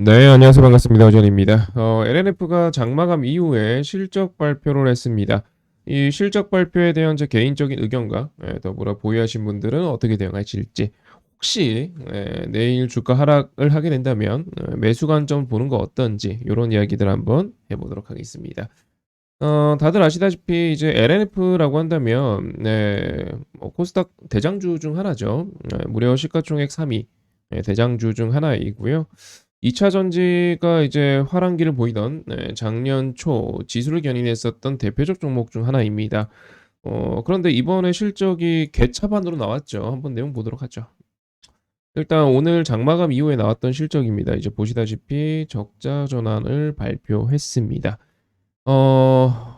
네, 안녕하세요. 반갑습니다. 어전입니다. 어, LNF가 장마감 이후에 실적 발표를 했습니다. 이 실적 발표에 대한 제 개인적인 의견과 예, 더불어 보유하신 분들은 어떻게 대응하실지 혹시 예, 내일 주가 하락을 하게 된다면 어, 매수 관점 보는 거 어떤지 이런 이야기들 한번 해보도록 하겠습니다. 어, 다들 아시다시피 이제 LNF라고 한다면 네, 뭐 코스닥 대장주 중 하나죠. 예, 무려 시가총액 3위 예, 대장주 중 하나이고요. 2차 전지가 이제 화랑기를 보이던 네, 작년 초 지수를 견인했었던 대표적 종목 중 하나입니다. 어, 그런데 이번에 실적이 개차반으로 나왔죠. 한번 내용 보도록 하죠. 일단 오늘 장마감 이후에 나왔던 실적입니다. 이제 보시다시피 적자 전환을 발표했습니다. 어,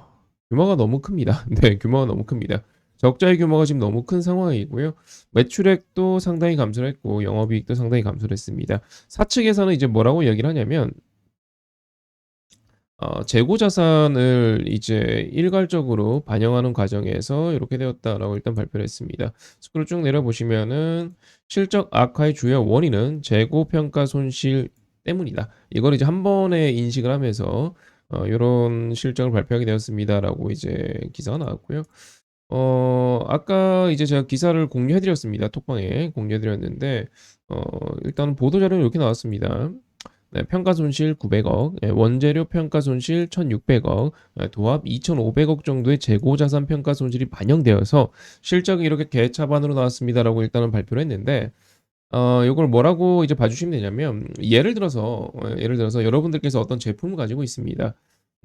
규모가 너무 큽니다. 네, 규모가 너무 큽니다. 적자의 규모가 지금 너무 큰 상황이고요. 매출액도 상당히 감소를 했고 영업이익도 상당히 감소를 했습니다. 사측에서는 이제 뭐라고 얘기를 하냐면 어, 재고 자산을 이제 일괄적으로 반영하는 과정에서 이렇게 되었다라고 일단 발표를 했습니다. 스크롤 쭉 내려보시면은 실적 악화의 주요 원인은 재고 평가 손실 때문이다. 이걸 이제 한 번에 인식을 하면서 어, 이런 실적을 발표하게 되었습니다라고 이제 기사가 나왔고요. 어, 아까 이제 제가 기사를 공유해 드렸습니다. 톡방에 공유해 드렸는데, 어, 일단 보도자료는 이렇게 나왔습니다. 네, 평가 손실 900억, 예, 원재료 평가 손실 1600억, 예, 도합 2500억 정도의 재고 자산 평가 손실이 반영되어서 실적이 이렇게 개차반으로 나왔습니다라고 일단은 발표를 했는데, 어, 이걸 뭐라고 이제 봐주시면 되냐면, 예를 들어서, 어, 예를 들어서 여러분들께서 어떤 제품을 가지고 있습니다.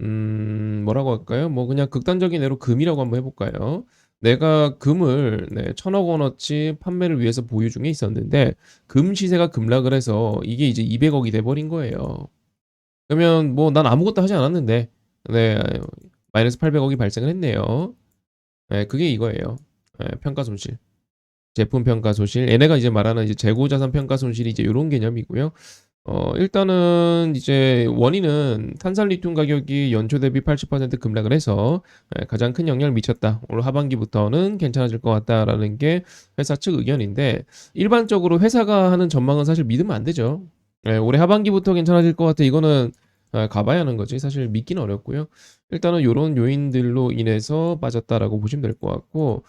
음, 뭐라고 할까요? 뭐 그냥 극단적인 예로 금이라고 한번 해볼까요? 내가 금을 네, 천억 원어치 판매를 위해서 보유 중에 있었는데 금 시세가 급락을 해서 이게 이제 200억이 돼버린 거예요. 그러면 뭐 난 아무것도 하지 않았는데 네, 마이너스 800억이 발생을 했네요. 네, 그게 이거예요. 네, 평가 손실. 제품 평가 손실. 얘네가 이제 말하는 이제 재고 자산 평가 손실이 이제 이런 개념이고요. 어, 일단은 이제 원인은 탄산 리튬 가격이 연초 대비 80% 급락을 해서 예, 가장 큰 영향을 미쳤다. 올 하반기부터는 괜찮아질 것 같다라는 게 회사 측 의견인데 일반적으로 회사가 하는 전망은 사실 믿으면 안 되죠. 예, 올해 하반기부터 괜찮아질 것 같아. 이거는 아, 가봐야 하는 거지. 사실 믿기는 어렵고요. 일단은 이런 요인들로 인해서 빠졌다라고 보시면 될 것 같고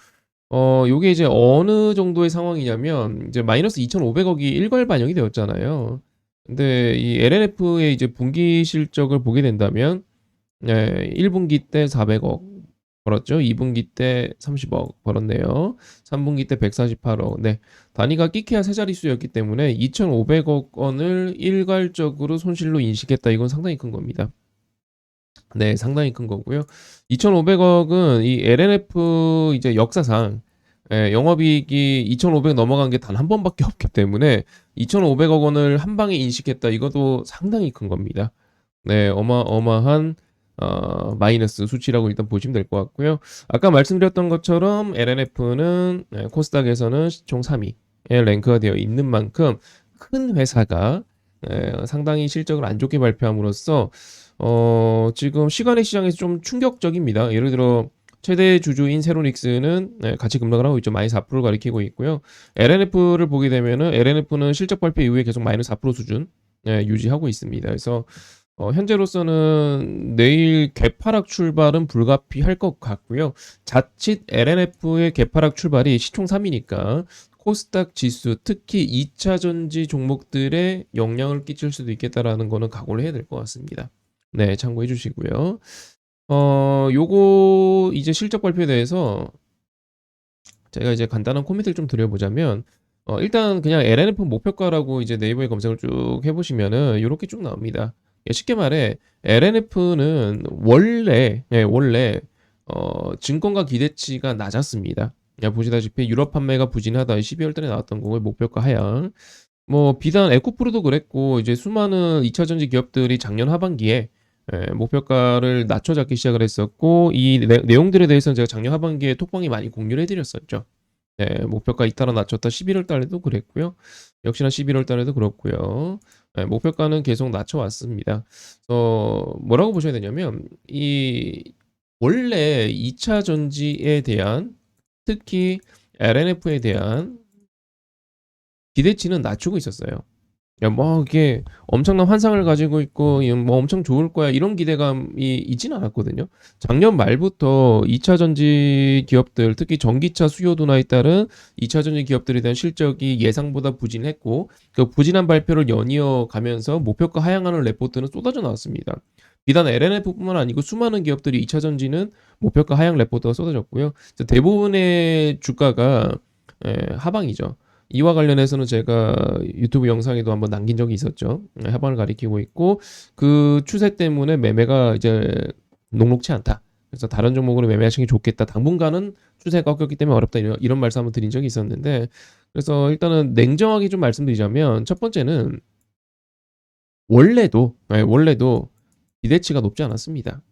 어, 요게 이제 어느 정도의 상황이냐면 이제 마이너스 2,500억이 일괄 반영이 되었잖아요. 근데 이 LNF의 이제 분기 실적을 보게 된다면 예, 1분기 때 400억 벌었죠. 2분기 때 30억 벌었네요. 3분기 때 148억. 네. 단위가 끼케야 세 자릿수였기 때문에 2,500억 원을 일괄적으로 손실로 인식했다. 이건 상당히 큰 겁니다. 네, 상당히 큰 거고요. 2,500억은 이 LNF 이제 역사상 예, 영업이익이 2,500 넘어간 게 단 한 번밖에 없기 때문에 2,500억 원을 한 방에 인식했다. 이것도 상당히 큰 겁니다. 네, 어마어마한 어, 마이너스 수치라고 일단 보시면 될 것 같고요. 아까 말씀드렸던 것처럼 LNF는 네, 코스닥에서는 총 3위에 랭크가 되어 있는 만큼 큰 회사가 네, 상당히 실적을 안 좋게 발표함으로써 어, 지금 시간의 시장에서 좀 충격적입니다. 예를 들어 최대 주주인 세로닉스는 네, 같이 급락을 하고 있죠. 마이너스 4%를 가리키고 있고요. LNF를 보게 되면은 LNF는 실적 발표 이후에 계속 마이너스 4% 수준 네, 유지하고 있습니다. 그래서 어, 현재로서는 내일 개파락 출발은 불가피할 것 같고요. 자칫 LNF의 개파락 출발이 시총 3위니까 코스닥 지수, 특히 2차 전지 종목들에 영향을 끼칠 수도 있겠다라는 거는 각오를 해야 될 것 같습니다. 네, 참고해 주시고요. 어, 요거 이제 실적 발표에 대해서 제가 이제 간단한 코멘트를 좀 드려보자면, 어, 일단 그냥 LNF 목표가라고 이제 네이버에 검색을 쭉 해보시면은 요렇게 쭉 나옵니다. 예, 쉽게 말해 LNF는 원래 예, 원래 어, 증권가 기대치가 낮았습니다. 야, 보시다시피 유럽 판매가 부진하다 12월 달에 나왔던 거고 목표가 하향. 뭐 비단 에코프로도 그랬고 이제 수많은 2차 전지 기업들이 작년 하반기에 예, 목표가를 낮춰 잡기 시작을 했었고 이 내, 용들에 대해서는 제가 작년 하반기에 톡방이 많이 공유를 해드렸었죠. 네, 목표가 잇따라 낮췄다 11월 달에도 그랬고요. 역시나 11월 달에도 그렇고요. 네, 목표가는 계속 낮춰왔습니다. 어, 뭐라고 보셔야 되냐면 이 원래 2차 전지에 대한 특히 LNF에 대한 기대치는 낮추고 있었어요. 야, 뭐 이게 엄청난 환상을 가지고 있고 이뭐 엄청 좋을 거야 이런 기대감이 있지는 않았거든요. 작년 말부터 2차 전지 기업들 특히 전기차 수요도나에 따른 2차 전지 기업들에 대한 실적이 예상보다 부진했고 그 부진한 발표를 연이어 가면서 목표가 하향하는 레포트는 쏟아져 나왔습니다. 비단 LNF뿐만 아니고 수많은 기업들이 2차 전지는 목표가 하향 레포트가 쏟아졌고요. 대부분의 주가가 예, 하방이죠. 이와 관련해서는 제가 유튜브 영상에도 한번 남긴 적이 있었죠. 네, 하방을 가리키고 있고 그 추세 때문에 매매가 이제 녹록치 않다. 그래서 다른 종목으로 매매하시는 게 좋겠다. 당분간은 추세가 꺾였기 때문에 어렵다. 이런, 이런 말씀 한번 드린 적이 있었는데 그래서 일단은 냉정하게 좀 말씀드리자면 첫 번째는 원래도 네, 원래도 기대치가 높지 않았습니다.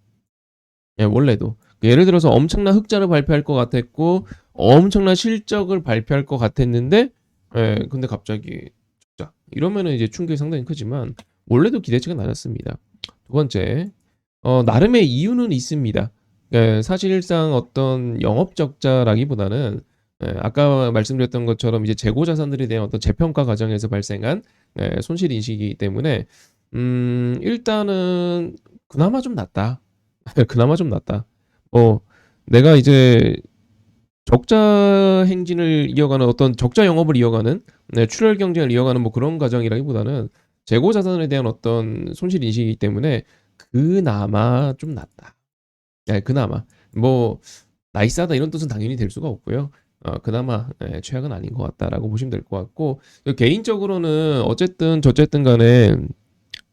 예, 원래도 예를 들어서 엄청난 흑자를 발표할 것 같았고 엄청난 실적을 발표할 것 같았는데 예, 근데 갑자기 적자 이러면은 이제 충격이 상당히 크지만 원래도 기대치가 낮았습니다. 두 번째 어, 나름의 이유는 있습니다. 예, 사실상 어떤 영업 적자라기보다는 예, 아까 말씀드렸던 것처럼 이제 재고 자산들에 대한 어떤 재평가 과정에서 발생한 예, 손실 인식이기 때문에 음, 일단은 그나마 좀 낫다. 그나마 좀 낫다. 어, 내가 이제 적자 행진을 이어가는 어떤 적자 영업을 이어가는 네, 출혈 경쟁을 이어가는 뭐 그런 과정이라기보다는 재고 자산에 대한 어떤 손실 인식이기 때문에 그나마 좀 낫다. 네, 그나마 뭐 나이스하다 이런 뜻은 당연히 될 수가 없고요. 어, 그나마 예, 최악은 아닌 것 같다라고 보시면 될 것 같고 개인적으로는 어쨌든 저쨌든 간에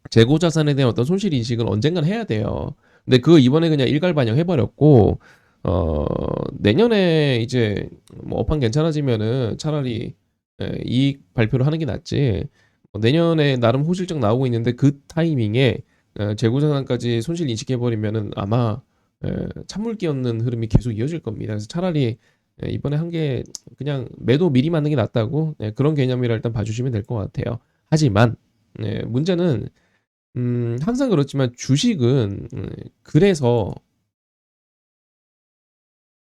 재고 자산에 대한 어떤 손실 인식은 언젠간 해야 돼요. 근데 그거 이번에 그냥 일괄 반영해 버렸고 어 내년에 이제 뭐 업황 괜찮아지면은 차라리 예, 이익 발표를 하는 게 낫지. 어, 내년에 나름 호실적 나오고 있는데 그 타이밍에 어, 재고 자산까지 손실 인식해 버리면은 아마 예, 찬물기 없는 흐름이 계속 이어질 겁니다. 그래서 차라리 예, 이번에 한 게 그냥 매도 미리 맞는 게 낫다고 예, 그런 개념이라 일단 봐주시면 될 것 같아요. 하지만 예, 문제는 음, 항상 그렇지만 주식은 음, 그래서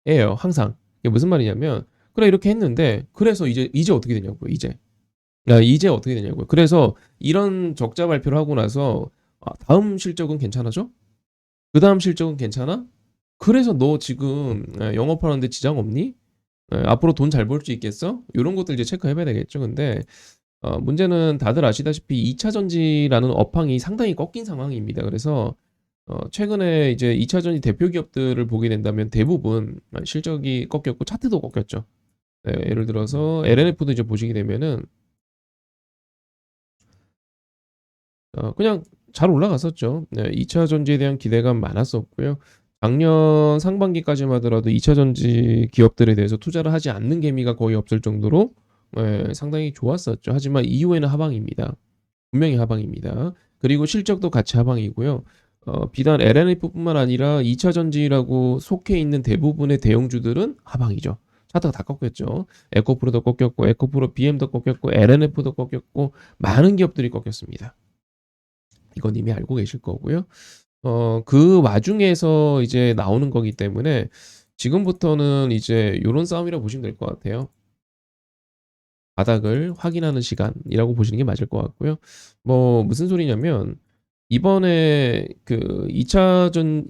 예요. 항상. 이게 무슨 말이냐면 그래 이렇게 했는데 그래서 이제 이제 어떻게 되냐고요. 이제. 야, 이제 어떻게 되냐고요. 그래서 이런 적자 발표를 하고 나서 아, 다음 실적은 괜찮아져? 그 다음 실적은 괜찮아? 그래서 너 지금 예, 영업하는데 지장 없니? 예, 앞으로 돈 잘 벌 수 있겠어? 이런 것들 이제 체크해봐야 되겠죠. 근데 어, 문제는 다들 아시다시피 2차 전지라는 업황이 상당히 꺾인 상황입니다. 그래서 어, 최근에 이제 2차 전지 대표 기업들을 보게 된다면 대부분 실적이 꺾였고 차트도 꺾였죠. 네, 예를 들어서 LNF도 이제 보시게 되면은 어, 그냥 잘 올라갔었죠. 네, 2차 전지에 대한 기대감 많았었고요. 작년 상반기까지만 하더라도 2차 전지 기업들에 대해서 투자를 하지 않는 개미가 거의 없을 정도로 예, 상당히 좋았었죠. 하지만 이후에는 하방입니다. 분명히 하방입니다. 그리고 실적도 같이 하방이고요. 어, 비단 LNF뿐만 아니라 2차 전지라고 속해 있는 대부분의 대형주들은 하방이죠. 차트가 다 꺾였죠. 에코프로도 꺾였고, 에코프로 BM도 꺾였고, LNF도 꺾였고, 많은 기업들이 꺾였습니다. 이건 이미 알고 계실 거고요. 어, 그 와중에서 이제 나오는 거기 때문에 지금부터는 이제 이런 싸움이라고 보시면 될 것 같아요. 바닥을 확인하는 시간이라고 보시는 게 맞을 것 같고요. 뭐 무슨 소리냐면 이번에 그 2차 전,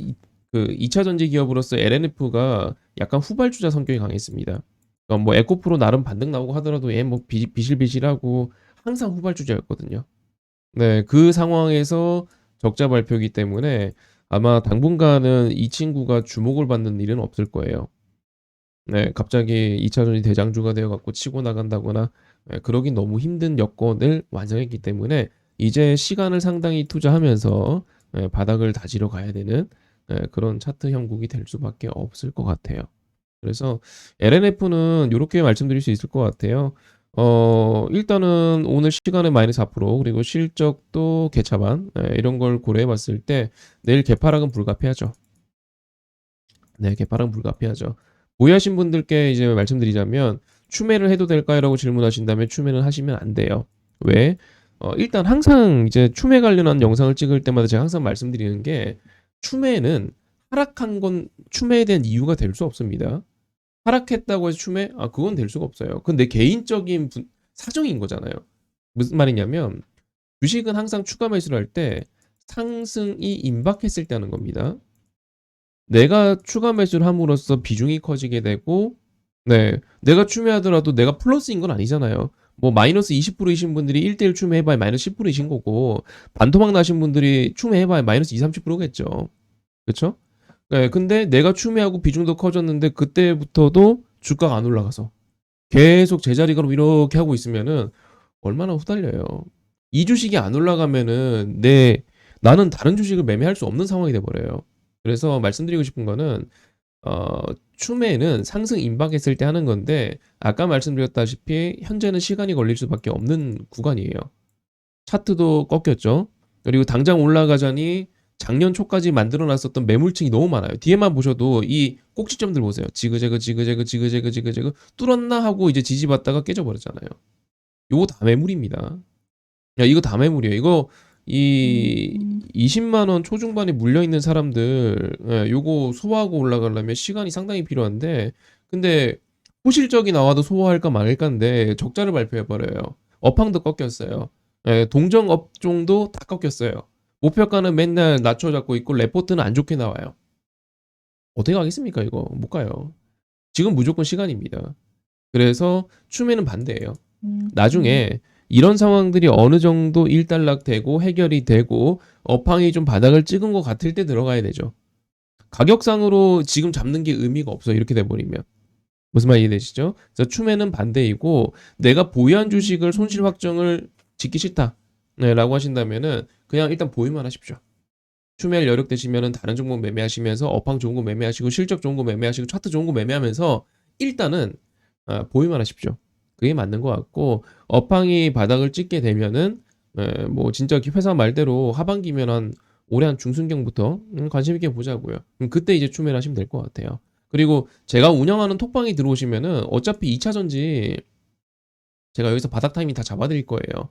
그 2차 전지 기업으로서 LNF가 약간 후발주자 성격이 강했습니다. 그러니까 뭐 에코프로 나름 반등 나오고 하더라도 얘 뭐 비실비실하고 항상 후발주자였거든요. 네, 그 상황에서 적자 발표이기 때문에 아마 당분간은 이 친구가 주목을 받는 일은 없을 거예요. 네, 갑자기 2차전이 대장주가 되어 갖고 치고 나간다거나 예, 그러긴 너무 힘든 여건을 완성했기 때문에 이제 시간을 상당히 투자하면서 예, 바닥을 다지러 가야 되는 예, 그런 차트 형국이 될 수밖에 없을 것 같아요. 그래서 LNF는 이렇게 말씀드릴 수 있을 것 같아요. 어, 일단은 오늘 시간에 마이너스 4% 그리고 실적도 개차반 예, 이런 걸 고려해 봤을 때 내일 개파락은 불가피하죠. 네, 개파락은 불가피하죠. 보유하신 분들께 이제 말씀드리자면 추매를 해도 될까요?라고 질문하신다면 추매는 하시면 안 돼요. 왜? 어, 일단 항상 이제 추매 관련한 영상을 찍을 때마다 제가 항상 말씀드리는 게 추매는 하락한 건 추매에 대한 이유가 될 수 없습니다. 하락했다고 해서 추매? 아, 그건 될 수가 없어요. 내 개인적인 분, 사정인 거잖아요. 무슨 말이냐면 주식은 항상 추가 매수를 할 때 상승이 임박했을 때 하는 겁니다. 내가 추가 매수를 함으로써 비중이 커지게 되고 네, 내가 추매하더라도 내가 플러스인 건 아니잖아요. 뭐 마이너스 20%이신 분들이 1대1 추매해봐야 마이너스 10%이신 거고 반토막 나신 분들이 추매해봐야 마이너스 20, 30%겠죠. 그쵸? 네, 근데 내가 추매하고 비중도 커졌는데 그때부터도 주가가 안 올라가서 계속 제자리로 이렇게 하고 있으면은 얼마나 후달려요. 이 주식이 안 올라가면은 내 나는 다른 주식을 매매할 수 없는 상황이 돼 버려요. 그래서 말씀드리고 싶은 거는 어, 추매는 상승 임박했을 때 하는 건데 아까 말씀드렸다시피 현재는 시간이 걸릴 수밖에 없는 구간이에요. 차트도 꺾였죠. 그리고 당장 올라가자니 작년 초까지 만들어 놨었던 매물층이 너무 많아요. 뒤에만 보셔도 이 꼭지점들 보세요. 지그재그 지그재그 지그재그 지그재그 뚫었나 하고 이제 지지받다가 깨져버렸잖아요. 요거 다 매물입니다. 야, 이거 다 매물이에요. 이거 이 20만 원 초중반에 물려 있는 사람들 예, 요거 소화하고 올라가려면 시간이 상당히 필요한데 근데 호실적이 나와도 소화할까 말까인데 적자를 발표해 버려요. 업황도 꺾였어요. 예, 동정 업종도 다 꺾였어요. 목표가는 맨날 낮춰 잡고 있고 레포트는 안 좋게 나와요. 어떻게 가겠습니까 이거 못 가요. 지금 무조건 시간입니다. 그래서 추매는 반대예요. 나중에 이런 상황들이 어느 정도 일단락되고 해결이 되고 업황이 좀 바닥을 찍은 것 같을 때 들어가야 되죠. 가격상으로 지금 잡는 게 의미가 없어 이렇게 돼버리면 무슨 말 이해되시죠? 그래서 추매는 반대이고 내가 보유한 주식을 손실 확정을 짓기 싫다 네, 라고 하신다면은 그냥 일단 보유만 하십시오. 추매할 여력 되시면은 다른 종목 매매하시면서 업황 좋은 거 매매하시고 실적 좋은 거 매매하시고 차트 좋은 거 매매하면서 일단은 아, 보유만 하십시오. 그게 맞는 것 같고 업황이 바닥을 찍게 되면은 에, 뭐 진짜 회사 말대로 하반기면 한 올해 한 중순경부터 음, 관심 있게 보자고요. 그때 이제 추매를 하시면 될 것 같아요. 그리고 제가 운영하는 톡방이 들어오시면은 어차피 2차 전지 제가 여기서 바닥 타이밍 다 잡아드릴 거예요.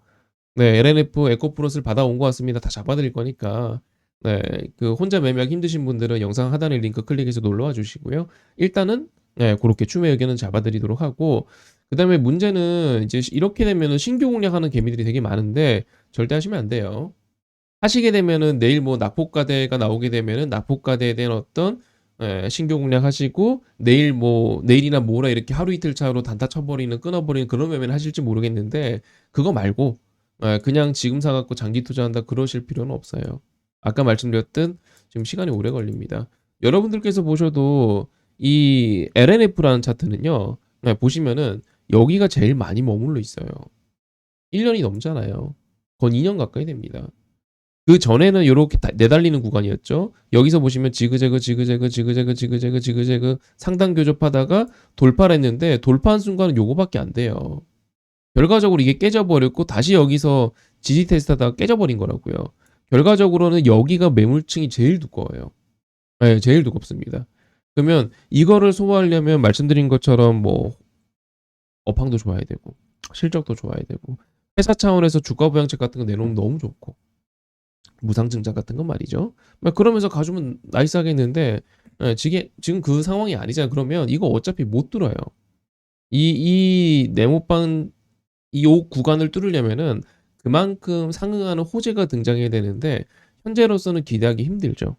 네, LNF 에코프로스를 받아온 것 같습니다. 다 잡아드릴 거니까 네, 그 혼자 매매하기 힘드신 분들은 영상 하단에 링크 클릭해서 놀러와 주시고요. 일단은 네, 그렇게 추매 의견은 잡아드리도록 하고 그 다음에 문제는 이제 이렇게 되면은 신규 공략하는 개미들이 되게 많은데 절대 하시면 안 돼요. 하시게 되면은 내일 뭐 낙폭과대가 나오게 되면은 낙폭과대에 대한 어떤 예, 신규 공략 하시고 내일 뭐 내일이나 모레 이렇게 하루 이틀 차로 단타 쳐버리는 끊어버리는 그런 매매를 하실지 모르겠는데 그거 말고 예, 그냥 지금 사갖고 장기 투자한다 그러실 필요는 없어요. 아까 말씀드렸듯 지금 시간이 오래 걸립니다. 여러분들께서 보셔도 이 LNF라는 차트는요 예, 보시면은 여기가 제일 많이 머물러 있어요. 1년이 넘잖아요. 건 2년 가까이 됩니다. 그 전에는 이렇게 내달리는 구간이었죠. 여기서 보시면 지그재그 지그재그 지그재그 지그재그 지그재그 상단 교접하다가 돌파를 했는데 돌파한 순간은 요거밖에 안 돼요. 결과적으로 이게 깨져버렸고 다시 여기서 지지 테스트 하다가 깨져버린 거라고요. 결과적으로는 여기가 매물층이 제일 두꺼워요. 네, 제일 두껍습니다. 그러면 이거를 소화하려면 말씀드린 것처럼 뭐 업황도 좋아야 되고 실적도 좋아야 되고 회사 차원에서 주가 부양책 같은 거 내놓으면 너무 좋고 무상증자 같은 건 말이죠. 막 그러면서 가주면 나이스하겠는데 예, 지금 지금 그 상황이 아니잖아요. 그러면 이거 어차피 못 뚫어요. 이 이 네모반 이 구간을 뚫으려면은 그만큼 상응하는 호재가 등장해야 되는데 현재로서는 기대하기 힘들죠.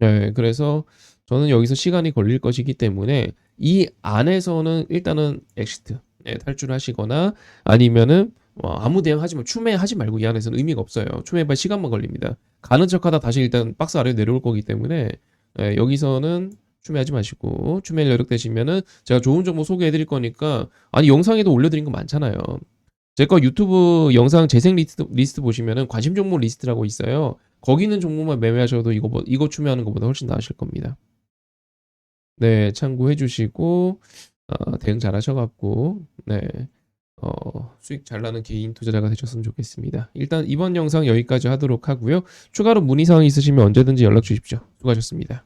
네, 그래서 저는 여기서 시간이 걸릴 것이기 때문에 이 안에서는 일단은 엑시트 네, 탈출하시거나 아니면은 뭐 아무 대응 하지 말 추매 하지 말고 이 안에서는 의미가 없어요. 추매해봐 시간만 걸립니다. 가는 척하다 다시 일단 박스 아래로 내려올 거기 때문에 예, 여기서는 추매하지 마시고 추매 여력 되시면은 제가 좋은 정보 소개해드릴 거니까 아니 영상에도 올려드린 거 많잖아요. 제 거 유튜브 영상 재생 리스트, 리스트 보시면은 관심 종목 리스트라고 있어요. 거기 있는 종목만 매매하셔도 이거 뭐, 이거 추매하는 것보다 훨씬 나으실 겁니다. 네, 참고해 주시고 어, 대응 잘 하셔갖고 네. 어, 수익 잘 나는 개인 투자자가 되셨으면 좋겠습니다. 일단 이번 영상 여기까지 하도록 하고요. 추가로 문의 사항 있으시면 언제든지 연락 주십시오. 수고하셨습니다.